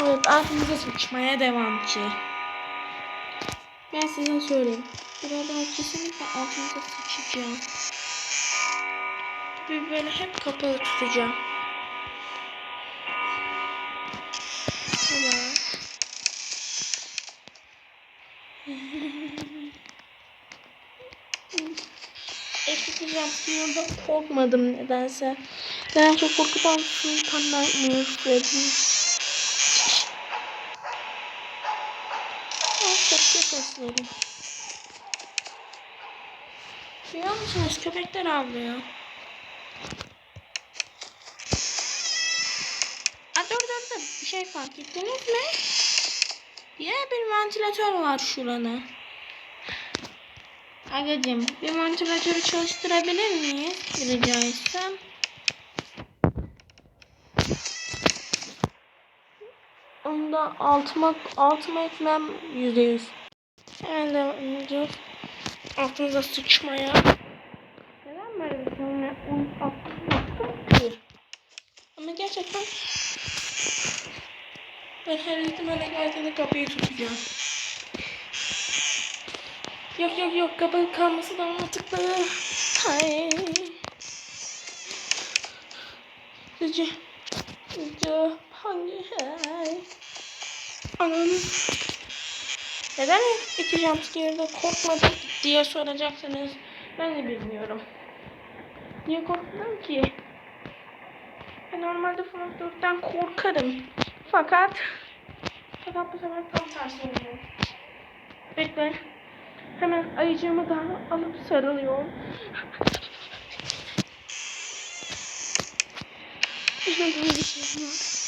Evet altımıza sıçmaya devam ki. Ben size söyleyeyim. Buradan kesinlikle altımıza sıçacağım. Tabii böyle hep kapalı tutacağım. Tamam. Ekleyeceğim. Yolda korkmadım nedense. Ben çok korkudan Sultan Nightmare Freddy. Ah sesleri. Duyuyor musunuz? Köpekler avlıyor. Aa, dur dur dur. Bir şey fark ettiniz mi? Yine bir ventilatör var şurada. Agacım bir ventilatörü çalıştırabilir miyiz? Rica etsem. Onda altıma, altıma etmem yüzde yüz. Hemen devam edeceğiz. Altınıza sıçmaya. Neden böyle bir şey yaptım ki? Ama gerçekten ben her ihtimale geldiğinde kapıyı tutacağım. Yok yok yok kapalı kalması da mantıklı. Hayır. Sizce, sizce hangi hay? Ananı. Neden iki jumpscare'da korkmadım diye soracaksınız. Ben de bilmiyorum. Niye korktum ki? Ben normalde 4'ten korkarım. Fakat fakat bu sefer tam tersi oluyor. Bekle. Hemen ayıcığımı daha alıp sarılıyorum. Böyle bir şey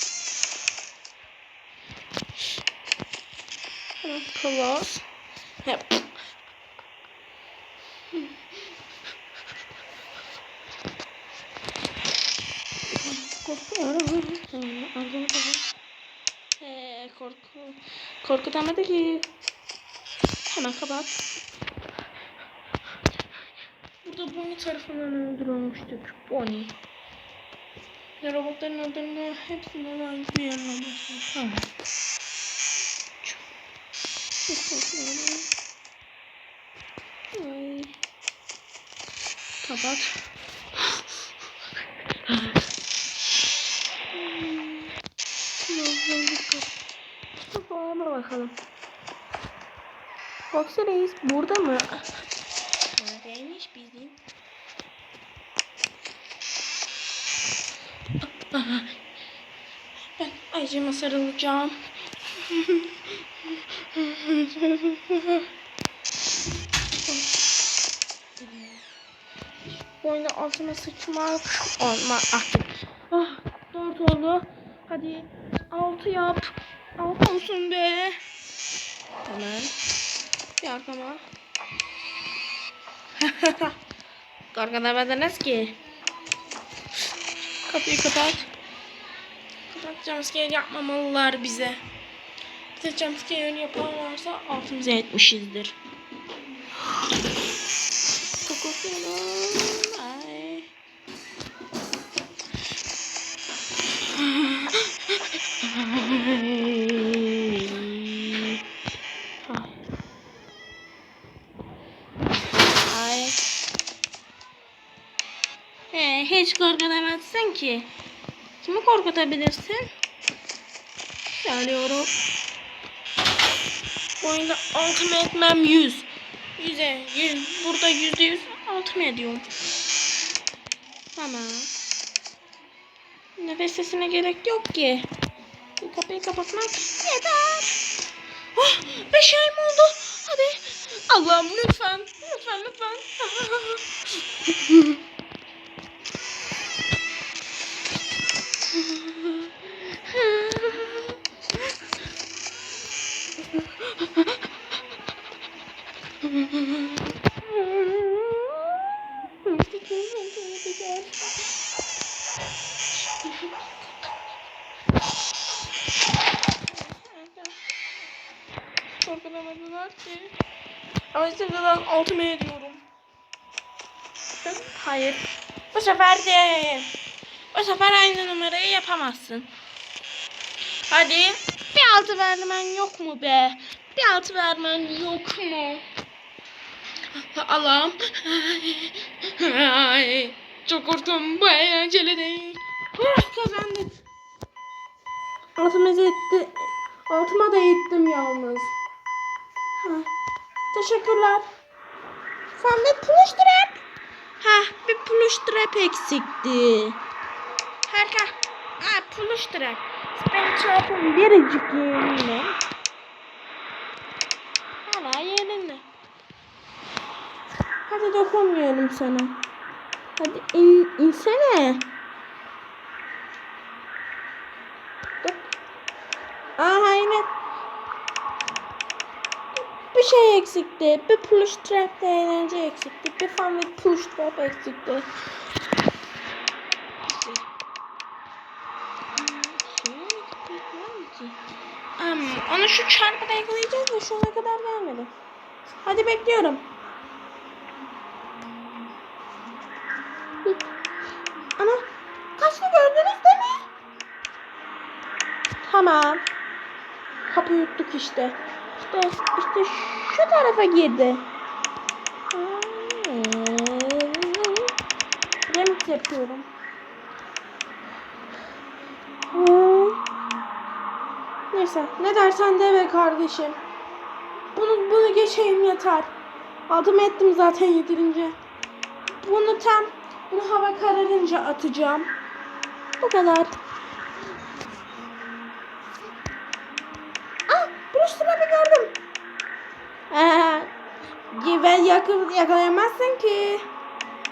Ağzımı kapat. Ee, korku. Korkutamadı ki. Hemen kapat. Burada Bonnie tarafından öldürülmüştük. Bonnie. Robotların öldürme hepsinden ayrı bir yerine başlıyor. Tamam. Ay. Kapat. Kapağına bakalım. Foxy Reis burada mı? Neredeymiş bizim? Ben Aycı'ma sarılacağım. Bu oyunda altıma sıçmak olmaz artık. Ah, dört oldu. Hadi altı yap. Altı olsun be. Hemen. Bir arkama. Korkutamadınız ki. Kapıyı kapat. Kapat jumpscare yapmamalılar bize. Bize jumpscare yaparlarsa altımıza etmişizdir. Kokusunu. Ay. Ay. He, hiç korkutamazsın ki. Kimi korkutabilirsin? Söylüyorum. Bu oyunda altımı etmem yüz. Yüze yüz. Burada yüzde yüz altımı ediyorum. Tamam. Nefes sesine gerek yok ki. Bu kapıyı kapatmak yeter. Oh, beş ay mı oldu? Hadi. Allah'ım lütfen. Lütfen lütfen. Korkulamadılar ki. Ama sıfırdan altıma ediyorum. Hayır. Bu sefer değil. Bu sefer aynı numarayı yapamazsın. Hadi. Bir altı vermen yok mu be? Bir altı vermen yok mu? Allah'ım. Ay, çok korktum. Bu eğlenceli değil. Oh, kazandık. Altımıza etti. Altıma da ettim yalnız. Ha, teşekkürler. Sen de plush trap. Ha, bir plush trap eksikti. Harika. Ha, plush trap. Ben trap'ın biricik yerinde. Dokunmuyorum sana. Hadi in, insene. Aa aynen. Bir şey eksikti. Bir plush trap de eğlence eksikti. Bir fan ve plush trap eksikti. Um, onu şu çarpıda yakalayacağız da şu ana kadar gelmedi. Hadi bekliyorum. Gördünüz değil mi? Tamam. Kapı yuttuk işte. İşte, işte şu tarafa girdi. Remix yapıyorum. Hmm. Neyse ne dersen de be kardeşim. Bunu bunu geçeyim yeter. Adım ettim zaten yedirince. Bunu tam bunu hava kararınca atacağım. Bu kadar. Ah, Bruce Trap'i gördüm. Ee, ben yakın yakalayamazsın ki.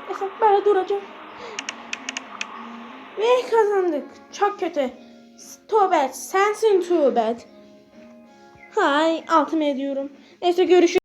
Neyse böyle duracağım. Ve kazandık. Çok kötü. Too bad. Sensin too bad. Hay altımı ediyorum. Neyse görüşürüz.